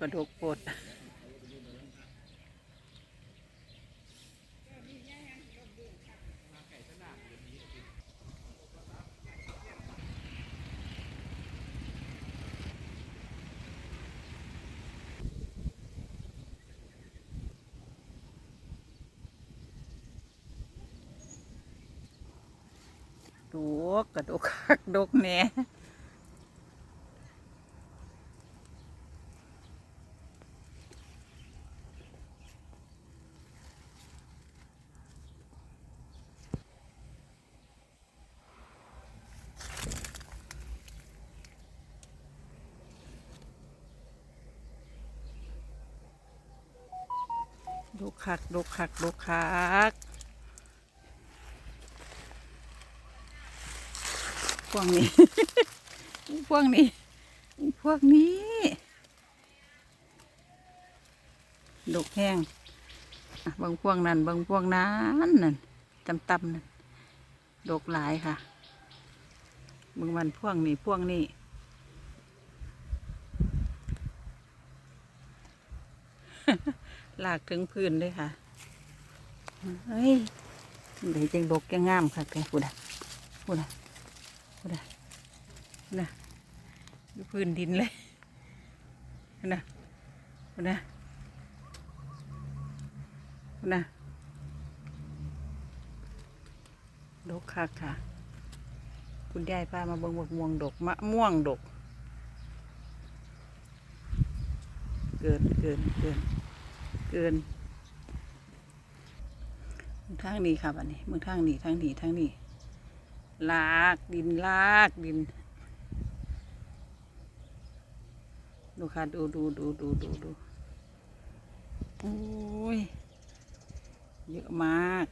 กระดกโปดดกกระดกคักดกแหน่ ดูคักดูคักดูคักพวกนี้ พวกนี้ พวกนี้ดกแห้งบางพวกนั้นบางพวกนั้นนั่นตำตำนั่นดกหลายค่ะบางวันพวกนี้พวกนี้ ลากถึงพื้นเลยค่ะเฮ้ยเดี๋ยวจังดกจังงามค่ะแกพูดอะพูดอะพูดอะพูดอะดูพื้นดินเลยพูดอะพูดอะพูดอะดกค่ะค่ะ คุณยายพามาเบิ่งมะม่วงดกมะม่วงดก เกินเกินเกิน เกินมึงทางนี้ครับอันนี้มึงทางนี้ทางนี้ทางนี้ลากดินลากดิน ดูค่ะดูดูดูดูดูดูโอ้ยเยอะมาก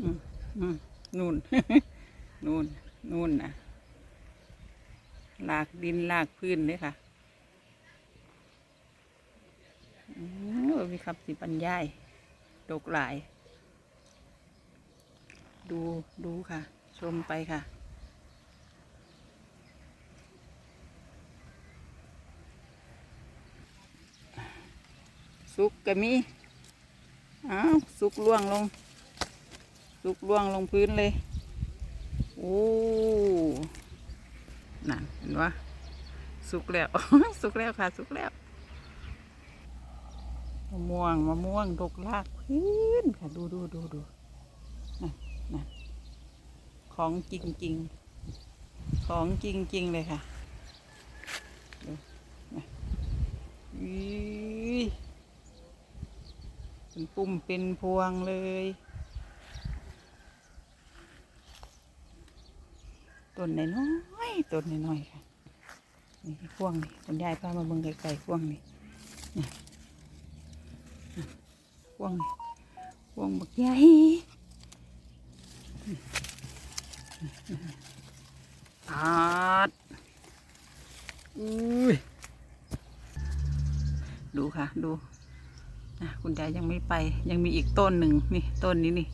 อืมอืมนู่น นู่นนู่นนะลากดินลากพื้นเลยค่ะอืมมีคำสิบรรยายดกหลาย ดูดูค่ะ ชมไปค่ะสุกก็มีอ้าวสุกล่วงลง สุกล่วงลงพื้นเลย อ้นั่นเห็นวะสุกแล้วสุกแล้วค่ะ สุกแล้วมะม่วงมะม่วงดกลากพื้นค่ะ ดูดูดูดูนั่นนั่นของจริงจริงของจริงจริงเลยค่ะดูนะอีเป็นปุ่มเป็นพวงเลย ต้นน้อยต้นน้อยค่ะนี่พวงนี่คุณยายพามาเบิ่งไกลๆพวงนี่นี่วงนี่พวงบักใหญ่ปาดอุ้ยดูค่ะดูนะคุณยายยังไม่ไปยังมีอีกต้นหนึ่งนี่ต้นนี้นี่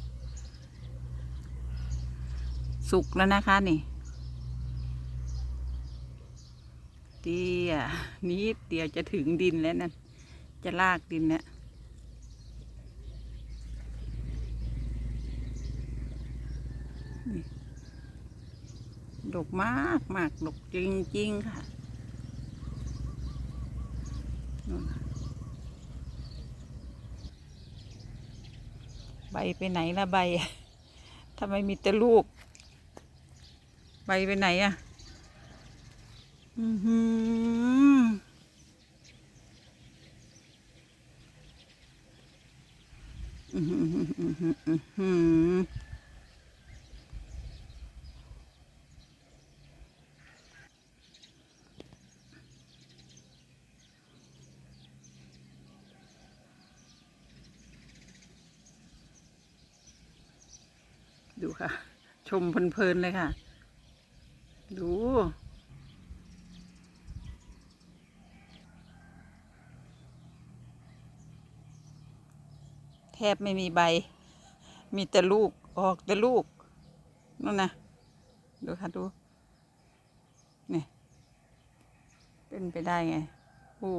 สุกแล้วนะคะนี่ เดียนิดเดียวจะถึงดินแล้วนั่นจะลากดินเนี่ยดกมากมากดกจริงจริงๆค่ะนู่นน่ะใบไปไหนละใบทำไมมีแต่ลูก ใบไปไหนอะ อือหืออือหืออื้อหืออือหือดูค่ะ ชมเพลินๆเลยค่ะ ดู บไม่มีใบ มีแต่ลูกออกแต่ลูกนั่นนะดูค่ะดูนี่เป็นไปได้ไงโอ้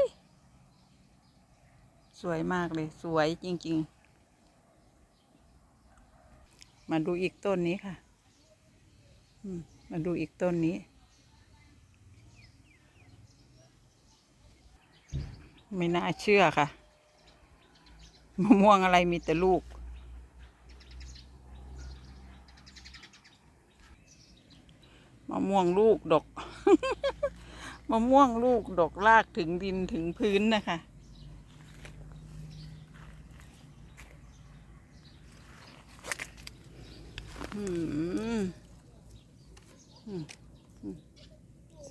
ยสวยมากเลย สวยจริง ๆ มาดูอีกต้นนี้ค่ะมาดูอีกต้นนี้ ไม่น่าเชื่อค่ะ มะม่วงอะไรมีแต่ลูก มะม่วงลูกดก มะม่วงลูกดกลากถึงดินถึงพื้นนะคะ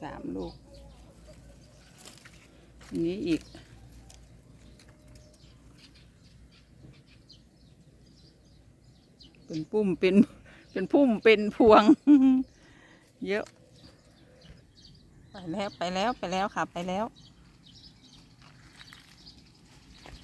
สามลูกนนี้อีก เป็นปุ่มเป็นเป็นพุ่มเป็นพวง เยอะ ไปแล้วไปแล้วไปแล้วค่ะ ไปแล้ว